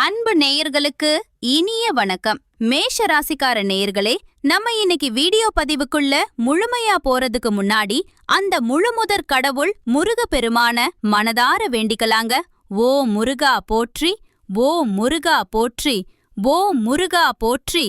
அன்பு நேயர்களுக்கு இனிய வணக்கம். மேஷ ராசிக்கார நேயர்களே நம்ம இன்னைக்கு வீடியோ பதிவுக்குள்ள முழுமையா போறதுக்கு முன்னாடி அந்த முழுமுதற் கடவுள் முருக பெருமான மனதார வேண்டிக்கலாங்க. ஓ முருகா போற்றி ஓ முருகா போற்றி ஓ முருகா போற்றி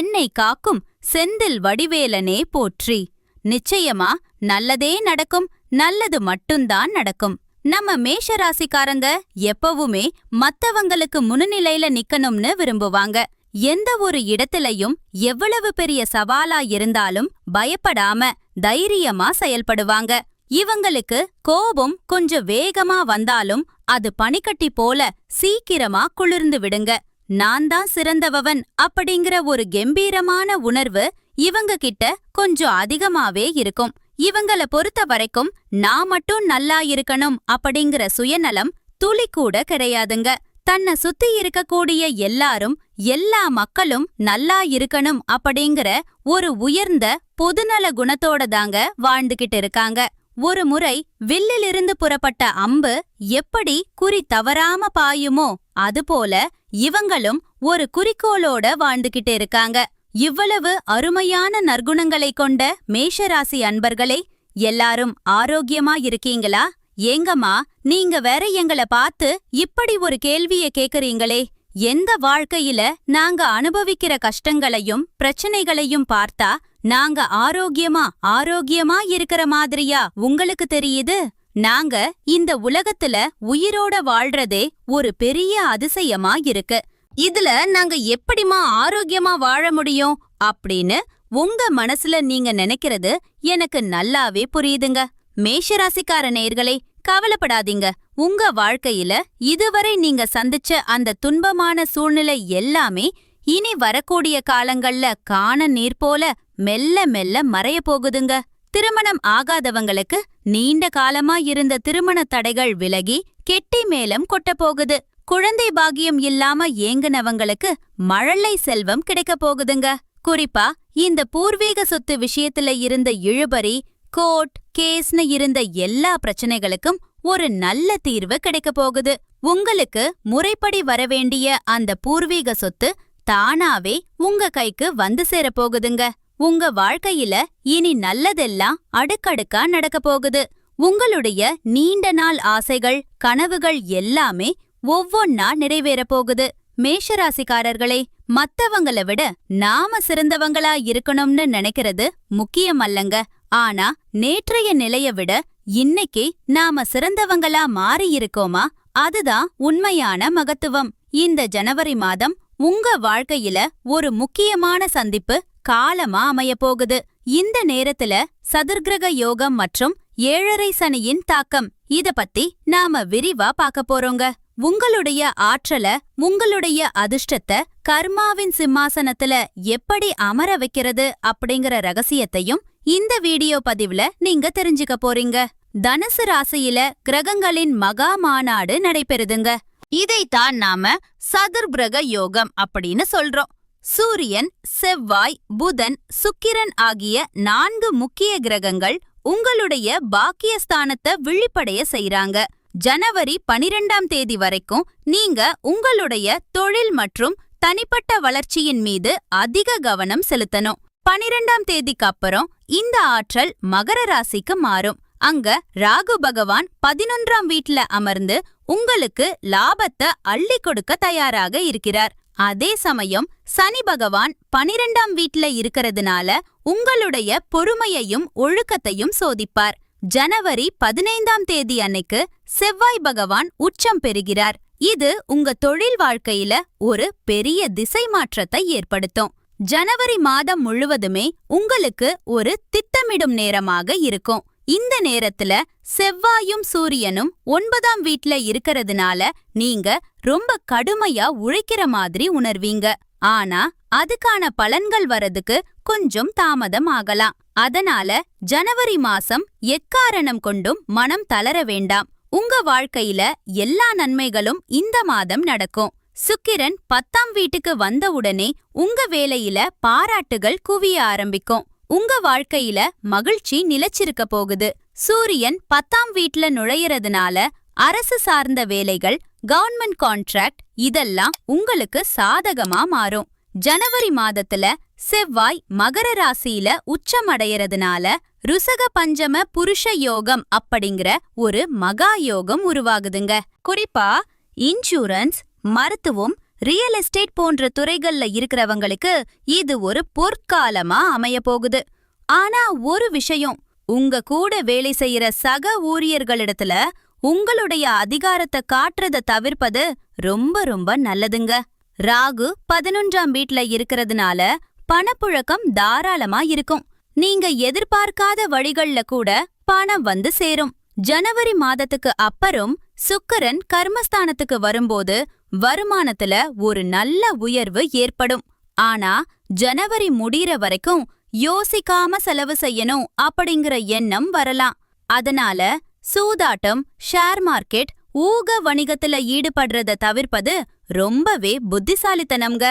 என்னை காக்கும் செந்தில் வடிவேலனே போற்றி. நிச்சயமா நல்லதே நடக்கும் நல்லது மட்டும்தான் நடக்கும். நம்ம மேஷ ராசிக்காரங்க எப்பவுமே மத்தவங்களுக்கு முன்னிலையில நிக்கணும்னு விரும்புவாங்க. எந்த ஒரு இடத்திலையும் எவ்வளவு பெரிய சவாலா இருந்தாலும் பயப்படாம தைரியமா செயல்படுவாங்க. இவங்களுக்கு கோபம் கொஞ்சம் வேகமா வந்தாலும் அது பனிக்கட்டி போல சீக்கிரமா குளிர்ந்து விடுங்க. நான் தான் சிறந்தவன் அப்படிங்கிற ஒரு கெம்பீரமான உணர்வு இவங்க கிட்ட கொஞ்சம் அதிகமாவே இருக்கும். இவங்கள பொறுத்த வரைக்கும் நான் மட்டும் நல்லா இருக்கணும் அப்படிங்கிற சுயநலம் துளி கூட கிடையாதுங்க. தன்னை சுத்தி இருக்கக்கூடிய எல்லாரும் எல்லா மக்களும் நல்லா இருக்கணும் அப்படிங்கிற ஒரு உயர்ந்த பொதுநல குணத்தோட தாங்க வாழ்ந்துகிட்டு இருக்காங்க. ஒரு முறை வில்லிலிருந்து புறப்பட்ட அம்பு எப்படி குறி தவறாம பாயுமோ அதுபோல இவங்களும் ஒரு குறிக்கோளோட வாழ்ந்துகிட்டு இருக்காங்க. இவ்வளவு அருமையான நற்குணங்களை கொண்ட மேஷராசி அன்பர்களே எல்லாரும் ஆரோக்கியமா இருக்கீங்களா ஏங்கம்மா நீங்க வேற எங்கள பார்த்து இப்படி ஒரு கேள்விய கேக்குறீங்களே. எந்த வாழ்க்கையில நாங்க அனுபவிக்கிற கஷ்டங்களையும் பிரச்சனைகளையும் பார்த்தா நாங்க ஆரோக்கியமா ஆரோக்கியமா இருக்கிற மாதிரியா உங்களுக்கு தெரியுது? நாங்க இந்த உலகத்துல உயிரோட வாழ்றதே ஒரு பெரிய அதிசயமா இருக்கு இதுல நாங்க எப்படிமா ஆரோக்கியமா வாழ முடியும் அப்படின்னு உங்க மனசுல நீங்க நினைக்கிறது எனக்கு நல்லாவே புரியுதுங்க. மேஷராசிக்கார நேயர்களே கவலைப்படாதீங்க. உங்க வாழ்க்கையில இதுவரை நீங்க சந்திச்ச அந்த துன்பமான சூழ்நிலை எல்லாமே இனி வரக்கூடிய காலங்கள்ல காண நீர் போல மெல்ல மெல்ல மறைய போகுதுங்க. திருமணம் ஆகாதவங்களுக்கு நீண்ட காலமா இருந்த திருமண தடைகள் விலகி கெட்டி மேலம் கொட்ட போகுது. குழந்தை பாகியம் இல்லாம ஏங்குனவங்களுக்கு மழலை செல்வம் கிடைக்க போகுதுங்க. குறிப்பா இந்த பூர்வீக சொத்து விஷயத்துல இருந்த இழுபறி கோர்ட் கேஸ்னு இருந்த எல்லா பிரச்சனைகளுக்கும் ஒரு நல்ல தீர்வு கிடைக்க போகுது. உங்களுக்கு முறைப்படி வரவேண்டிய அந்த பூர்வீக சொத்து தானாவே உங்க கைக்கு வந்து சேரப்போகுதுங்க உங்க வாழ்க்கையில இனி நல்லதெல்லாம் அடுக்கடுக்கா நடக்க போகுது. உங்களுடைய நீண்ட நாள் ஆசைகள் கனவுகள் எல்லாமே ஒவ்வொன்னா நிறைவேறப் போகுது. மேஷராசிக்காரர்களே மத்தவங்கள விட நாம சிறந்தவங்களா இருக்கணும்னு நினைக்கிறது முக்கியமல்லங்க. ஆனா நேற்றைய நிலைய விட இன்னைக்கு நாம சிறந்தவங்களா மாறி இருக்கோமா? அதுதான் உண்மையான மகத்துவம். இந்த ஜனவரி மாதம் உங்க வாழ்க்கையில ஒரு முக்கியமான சந்திப்பு காலமா அமையப் போகுது. இந்த நேரத்துல சதுர்கிரக யோகம் மற்றும் ஏழரை சனியின் தாக்கம். இத பத்தி நாம விரிவா பார்க்க போறோங்க. உங்களுடைய ஆற்றல உங்களுடைய அதிர்ஷ்டத்தை கர்மாவின் சிம்மாசனத்துல எப்படி அமர வைக்கிறது அப்படிங்கிற ரகசியத்தையும் இந்த வீடியோ பதிவுல நீங்க தெரிஞ்சுக்க போறீங்க. தனுசு ராசியில கிரகங்களின் மகா மாநாடு நடைபெறுதுங்க. இதைத்தான் நாம சதுர்பிரக யோகம் அப்படின்னு சொல்றோம். சூரியன் செவ்வாய் புதன் சுக்கிரன் ஆகிய நான்கு முக்கிய கிரகங்கள் உங்களுடைய பாக்கியஸ்தானத்தை விழிப்படைய செய்றாங்க. ஜனவரி பனிரெண்டாம் தேதி வரைக்கும் நீங்க உங்களுடைய தொழில் மற்றும் தனிப்பட்ட வளர்ச்சியின் மீது அதிக கவனம் செலுத்தணும். பனிரெண்டாம் தேதிக்கு அப்புறம் இந்த ஆற்றல் மகர ராசிக்கு மாறும். அங்க ராகு பகவான் பதினொன்றாம் வீட்ல அமர்ந்து உங்களுக்கு லாபத்தை அள்ளி கொடுக்க தயாராக இருக்கிறார். அதே சமயம் சனி பகவான் பனிரெண்டாம் வீட்ல இருக்கிறதுனால உங்களுடைய பொறுமையையும் ஒழுக்கத்தையும் சோதிப்பார். ஜனவரி பதினைந்தாம் தேதி அன்னைக்கு செவ்வாய் பகவான் உச்சம் பெறுகிறார். இது உங்க தொழில் வாழ்க்கையில ஒரு பெரிய திசை மாற்றத்தை ஏற்படுத்தும். ஜனவரி மாதம் முழுவதுமே உங்களுக்கு ஒரு திட்டமிடும் நேரமாக இருக்கும். இந்த நேரத்துல செவ்வாயும் சூரியனும் ஒன்பதாம் வீட்ல இருக்கறதுனால நீங்க ரொம்ப கடுமையா உழைக்கிற மாதிரி உணர்வீங்க. ஆனா அதுக்கான பலன்கள் வரதுக்கு கொஞ்சம் தாமதம் ஆகலாம். அதனால ஜனவரி மாசம் எக்காரணம் கொண்டும் மனம் தளர வேண்டாம். உங்க வாழ்க்கையில எல்லா நன்மைகளும் இந்த மாதம் நடக்கும். சுக்கிரன் பத்தாம் வீட்டுக்கு வந்தவுடனே உங்க வேலையில பாராட்டுகள் குவிய ஆரம்பிக்கும். உங்க வாழ்க்கையில மகிழ்ச்சி நிலச்சிருக்க போகுது. சூரியன் பத்தாம் வீட்ல நுழையறதுனால அரசு சார்ந்த வேலைகள் கவர்மெண்ட் கான்ட்ராக்ட் இதெல்லாம் உங்களுக்கு சாதகமா மாறும். ஜனவரி மாதத்துல செவ்வாய் மகர ராசியில உச்சமடையறதுனால ருசக பஞ்சம புருஷ யோகம் அப்படிங்கிற ஒரு மகா யோகம் உருவாகுதுங்க. குறிப்பா இன்சூரன்ஸ் மருத்துவம் ரியல் எஸ்டேட் போன்ற துறைகள்ல இருக்கிறவங்களுக்கு இது ஒரு பொற்காலமா அமைய போகுது. ஆனா ஒரு விஷயம் உங்க கூட வேலை செய்யற சக ஊழியர்களிடத்துல உங்களுடைய அதிகாரத்தை காட்டுறத தவிர்ப்பது ரொம்ப ரொம்ப நல்லதுங்க. ராகு பதினொன்றாம் வீட்ல இருக்கிறதுனால பணப்புழக்கம் தாராளமா இருக்கும் நீங்க எதிர்பார்க்காத வழிகள்ல கூட பணம் வந்து சேரும். ஜனவரி மாதத்துக்கு அப்புறம் சுக்கரன் கர்மஸ்தானத்துக்கு வரும்போது வருமானத்துல ஒரு நல்ல உயர்வு ஏற்படும். ஆனா ஜனவரி முடியற வரைக்கும் யோசிக்காம செலவு செய்யணும் அப்படிங்கிற எண்ணம் வரலாம். அதனால சூதாட்டம் ஷேர் மார்க்கெட் ஊக வணிகத்துல ஈடுபடுறத தவிர்ப்பது ரொம்பவே புத்திசாலித்தனம்ங்க.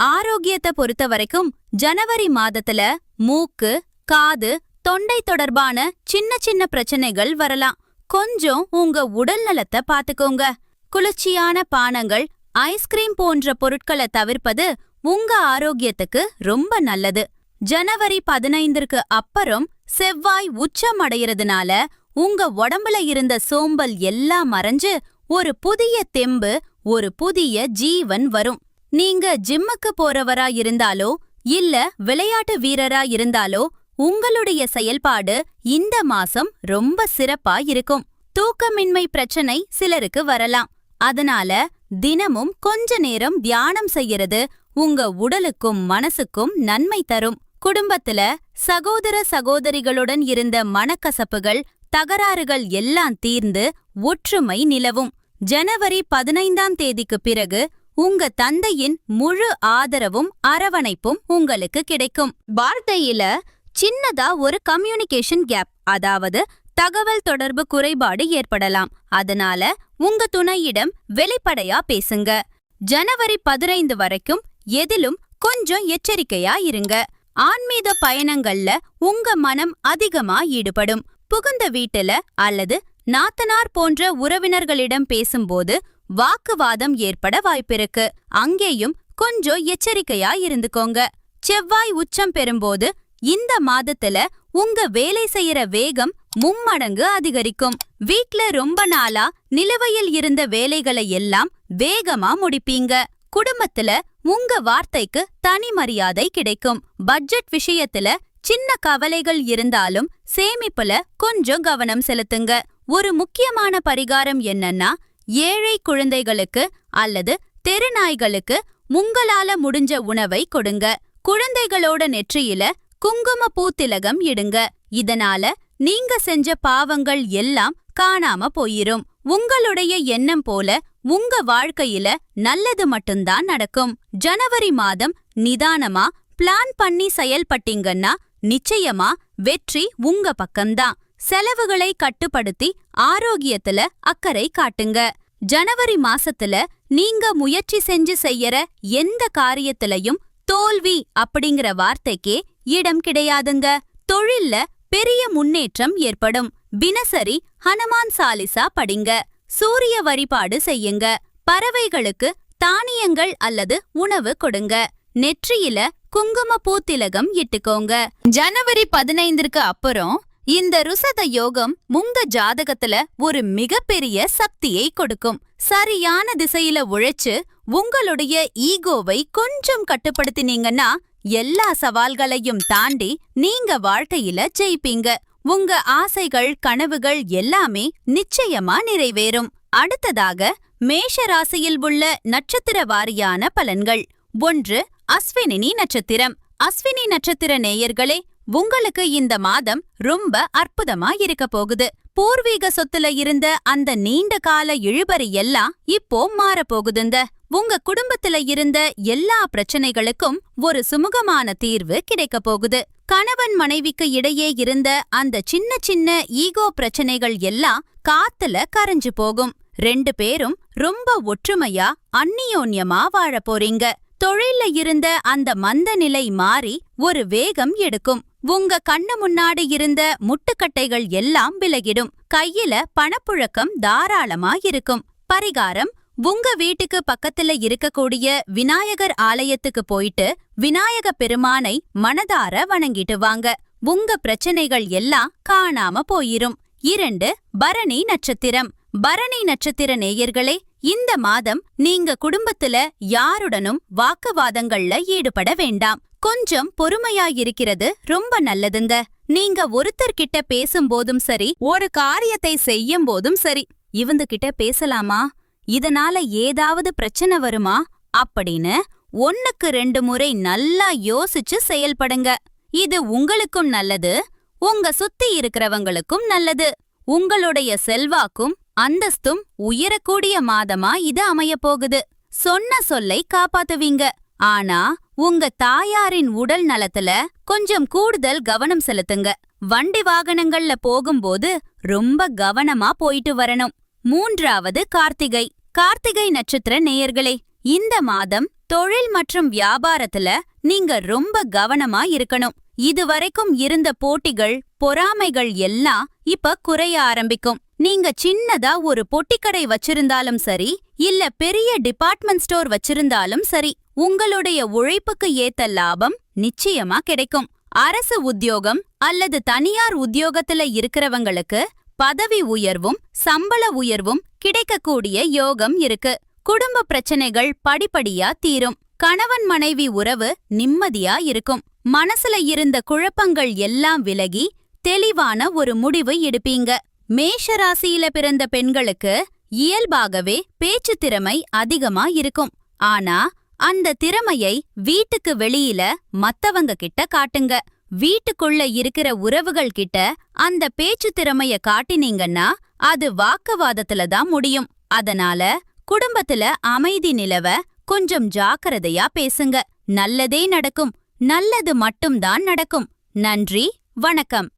ஆரோக்கியத்தை பொறுத்த வரைக்கும் ஜனவரி மாதத்துல மூக்கு காது தொண்டை தொடர்பான சின்ன சின்ன பிரச்சனைகள் வரலாம். கொஞ்சம் உங்க உடல் நலத்தை பாத்துக்கோங்க குளிர்ச்சியான பானங்கள் ஐஸ்கிரீம் போன்ற பொருட்களை தவிர்ப்பது உங்க ஆரோக்கியத்துக்கு ரொம்ப நல்லது. ஜனவரி பதினைந்திற்கு அப்புறம் செவ்வாய் உச்சம் அடையறதுனால உங்க உடம்புல இருந்த சோம்பல் எல்லாம் மறைஞ்சு ஒரு புதிய தெம்பு ஒரு புதிய ஜீவன் வரும். நீங்க ஜிம்முக்கு போறவரா இருந்தாலோ இல்ல விளையாட்டு வீரரா இருந்தாலோ உங்களுடைய செயல்பாடு இந்த மாசம் ரொம்ப சிறப்பா இருக்கும். தூக்கமின்மை பிரச்சனை சிலருக்கு வரலாம். அதனால தினமும் கொஞ்ச நேரம் தியானம் செய்யறது உங்க உடலுக்கும் மனசுக்கும் நன்மை தரும். குடும்பத்துல சகோதர சகோதரிகளுடன் இருந்த மனக்கசப்புகள் தகராறுகள் எல்லாம் தீர்ந்து ஒற்றுமை நிலவும். ஜனவரி பதினைந்தாம் தேதிக்கு பிறகு உங்க தந்தையின் முழு ஆதரவும் அரவணைப்பும் உங்களுக்கு கிடைக்கும். வார்த்தையில சின்னதா ஒரு கம்யூனிகேஷன் கேப் அதாவது தகவல் தொடர்பு குறைபாடு ஏற்படலாம். அதனால உங்க துணையிடம் வெளிப்படையா பேசுங்க. ஜனவரி பதினைந்து வரைக்கும் எதிலும் கொஞ்சம் எச்சரிக்கையா இருங்க. ஆன்மீக பயணங்கள்ல உங்க மனம் அதிகமா ஈடுபடும். புகுந்த வீட்டுல அல்லது நாத்தனார் போன்ற உறவினர்களிடம் பேசும்போது வாக்குவாதம் ஏற்பட வாய்ப்பிருக்கு. அங்கேயும் கொஞ்சம் எச்சரிக்கையா இருந்துக்கோங்க. செவ்வாய் உச்சம் பெறும்போது இந்த மாதத்துல உங்க வேலை செய்யற வேகம் மும்மடங்கு அதிகரிக்கும். வீட்ல ரொம்ப நாளா நிலுவையில் இருந்த வேலைகளை எல்லாம் வேகமா முடிப்பீங்க. குடும்பத்துல உங்க வார்த்தைக்கு தனி மரியாதை கிடைக்கும். பட்ஜெட் விஷயத்துல சின்ன கவலைகள் இருந்தாலும் சேமிப்புல கொஞ்சம் கவனம் செலுத்துங்க. ஒரு முக்கியமான பரிகாரம் என்னன்னா ஏழை குழந்தைகளுக்கு அல்லது தெருநாய்களுக்கு உங்களால முடிஞ்ச உணவை கொடுங்க. குழந்தைகளோட நெற்றியில குங்கும பூத்திலகம் இடுங்க. இதனால நீங்க செஞ்ச பாவங்கள் எல்லாம் காணாம போயிரும். உங்களுடைய எண்ணம் போல உங்க வாழ்க்கையில நல்லது மட்டும்தான் நடக்கும். ஜனவரி மாதம் நிதானமா பிளான் பண்ணி செயல்பட்டீங்கன்னா நிச்சயமா வெற்றி உங்க பக்கம்தான். செலவுகளை கட்டுப்படுத்தி ஆரோக்கியத்துல அக்கறை காட்டுங்க. ஜனவரி மாசத்துல நீங்க முயற்சி செஞ்சு செய்யற எந்த காரியத்திலையும் தோல்வி அப்படிங்கிற வார்த்தைக்கே இடம் கிடையாதுங்க. தொழில்ல பெரிய முன்னேற்றம் ஏற்படும். தினசரி ஹனுமான் சாலிசா படிங்க. சூரிய வழிபாடு செய்யுங்க. பறவைகளுக்கு தானியங்கள் அல்லது உணவு கொடுங்க. நெற்றியில குங்கும பூத்திலகம் இட்டுக்கோங்க. ஜனவரி பதினைந்திற்கு அப்புறம் இந்த ருசத யோகம் உங்க ஜாதகத்துல ஒரு மிகப்பெரிய சக்தியை கொடுக்கும். சரியான திசையில உழைச்சு உங்களுடைய ஈகோவை கொஞ்சம் கட்டுப்படுத்தினீங்கன்னா எல்லா சவால்களையும் தாண்டி நீங்க வாழ்க்கையில ஜெயிப்பீங்க. உங்க ஆசைகள் கனவுகள் எல்லாமே நிச்சயமா நிறைவேறும். அடுத்ததாக மேஷ ராசியில் உள்ள நட்சத்திர வாரியான பலன்கள். ஒன்று அஸ்வினி நட்சத்திரம். அஸ்வினி நட்சத்திர நேயர்களே உங்களுக்கு இந்த மாதம் ரொம்ப அற்புதமா இருக்க போகுது. பூர்வீக சொத்துல இருந்த அந்த நீண்ட கால இழுபறி எல்லாம் இப்போ மாறப்போகுதுங்க. உங்க குடும்பத்துல இருந்த எல்லா பிரச்சனைகளுக்கும் ஒரு சுமூகமான தீர்வு கிடைக்க போகுது. கணவன் மனைவிக்கு இடையே இருந்த அந்த சின்ன சின்ன ஈகோ பிரச்சனைகள் எல்லாம் காத்துல கரைஞ்சு போகும். ரெண்டு பேரும் ரொம்ப ஒற்றுமையா அந்நியோன்யமா வாழ போறீங்க. தொழில்ல இருந்த அந்த மந்த நிலை மாறி ஒரு வேகம் எடுக்கும். உங்க கண்ணு முன்னாடி இருந்த முட்டுக்கட்டைகள் எல்லாம் விலகிடும். கையில பணப்புழக்கம் தாராளமா இருக்கும். பரிகாரம் உங்க வீட்டுக்கு பக்கத்துல இருக்கக்கூடிய விநாயகர் ஆலயத்துக்கு போயிட்டு விநாயக பெருமானை மனதார வணங்கிட்டு வாங்க. உங்க பிரச்சனைகள் எல்லாம் காணாம போயிரும். இரண்டு பரணி நட்சத்திரம். பரணி நட்சத்திர நேயர்களே இந்த மாதம் நீங்க குடும்பத்துல யாருடனும் வாக்குவாதங்கள்ல ஈடுபட வேண்டாம். கொஞ்சம் பொறுமையாயிருக்கிறது ரொம்ப நல்லதுங்க. நீங்க ஒருத்தர்கிட்ட பேசும்போதும் சரி ஒரு காரியத்தை செய்யும் போதும் சரி இவந்துகிட்ட கிட்ட பேசலாமா? இதனால ஏதாவது பிரச்சனை வருமா? அப்படின்னு ஒன்னுக்கு ரெண்டு முறை நல்லா யோசிச்சு செயல்படுங்க. இது உங்களுக்கும் நல்லது உங்க சுத்தி இருக்கிறவங்களுக்கும் நல்லது. உங்களுடைய செல்வாக்கும் அந்தஸ்தும் உயரக்கூடிய மாதமா இது அமையப்போகுது. சொன்ன சொல்லை காப்பாத்துவீங்க. ஆனா உங்க தாயாரின் உடல் நலத்துல கொஞ்சம் கூடுதல் கவனம் செலுத்துங்க. வண்டி வாகனங்கள்ல போகும்போது ரொம்ப கவனமா போயிட்டு வரணும். மூன்றாவது கார்த்திகை. கார்த்திகை நட்சத்திர நேயர்களே இந்த மாதம் தொழில் மற்றும் வியாபாரத்துல நீங்க ரொம்ப கவனமா இருக்கணும். இதுவரைக்கும் இருந்த போட்டிகள் பொறாமைகள் எல்லாம் இப்ப குறைய ஆரம்பிக்கும். நீங்க சின்னதா ஒரு பொட்டிக்கடை வச்சிருந்தாலும் சரி இல்ல பெரிய டிபார்ட்மெண்ட் ஸ்டோர் வச்சிருந்தாலும் சரி உங்களுடைய உழைப்புக்கு ஏத்த லாபம் நிச்சயமா கிடைக்கும். அரசு உத்தியோகம் அல்லது தனியார் உத்தியோகத்துல இருக்கிறவங்களுக்கு பதவி உயர்வும் சம்பள உயர்வும் கிடைக்கக்கூடிய யோகம் இருக்கு. குடும்ப பிரச்சனைகள் படிப்படியா தீரும். கணவன் மனைவி உறவு நிம்மதியா இருக்கும். மனசுல இருந்த குழப்பங்கள் எல்லாம் விலகி தெளிவான ஒரு முடிவு எடுப்பீங்க. மேஷ ராசியில பிறந்த பெண்களுக்கு இயல்பாகவே பேச்சு திறமை அதிகமா இருக்கும் ஆனா அந்த திறமையை வீட்டுக்கு வெளியில மத்தவங்க கிட்ட காட்டுங்க. வீட்டுக்குள்ள இருக்கிற உறவுகள் கிட்ட அந்த பேச்சு திறமைய காட்டினீங்கன்னா அது வாக்குவாதத்துல தான் முடியும். அதனால குடும்பத்துல அமைதி நிலவ கொஞ்சம் ஜாக்கிரதையா பேசுங்க. நல்லதே நடக்கும். நல்லது மட்டும்தான் நடக்கும். நன்றி வணக்கம்.